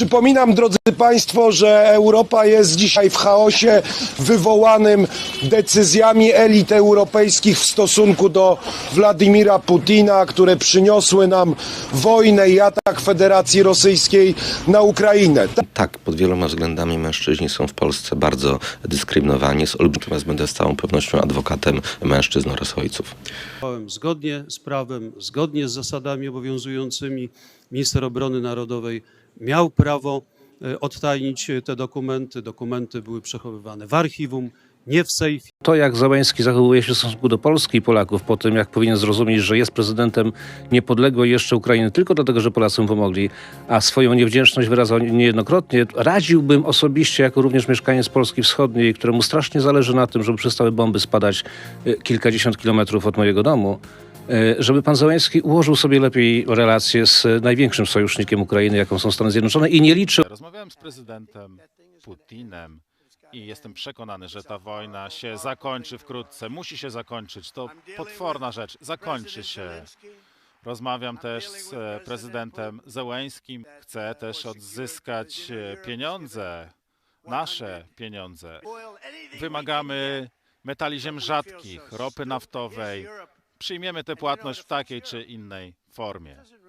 Przypominam, drodzy Państwo, że Europa jest dzisiaj w chaosie wywołanym decyzjami elit europejskich w stosunku do Władimira Putina, które przyniosły nam wojnę i atak Federacji Rosyjskiej na Ukrainę. Tak, pod wieloma względami mężczyźni są w Polsce bardzo dyskryminowani. Z Natomiast będę z całą pewnością adwokatem mężczyzn oraz ojców. Zgodnie z prawem, zgodnie z zasadami obowiązującymi. Minister Obrony Narodowej miał prawo e, odtajnić te dokumenty. Dokumenty były przechowywane w archiwum, nie w sejfie. To, jak Załęski zachowuje się w stosunku do Polski i Polaków, po tym, jak powinien zrozumieć, że jest prezydentem niepodległej jeszcze Ukrainy tylko dlatego, że Polacy mu pomogli, a swoją niewdzięczność wyrazał niejednokrotnie, radziłbym osobiście, jako również mieszkaniec Polski Wschodniej, któremu strasznie zależy na tym, żeby przestały bomby spadać y, kilkadziesiąt kilometrów od mojego domu, żeby pan Załęski ułożył sobie lepiej relacje z największym sojusznikiem Ukrainy, jaką są Stany Zjednoczone i nie liczył Rozmawiałem z prezydentem Putinem i jestem przekonany, że ta wojna się zakończy wkrótce. Musi się zakończyć. To potworna rzecz. Zakończy się. Rozmawiam też z e, prezydentem Zełęskim. Chcę też odzyskać e, pieniądze, nasze pieniądze. Wymagamy metali ziem rzadkich, ropy naftowej. Przyjmiemy tę płatność w takiej czy innej formie.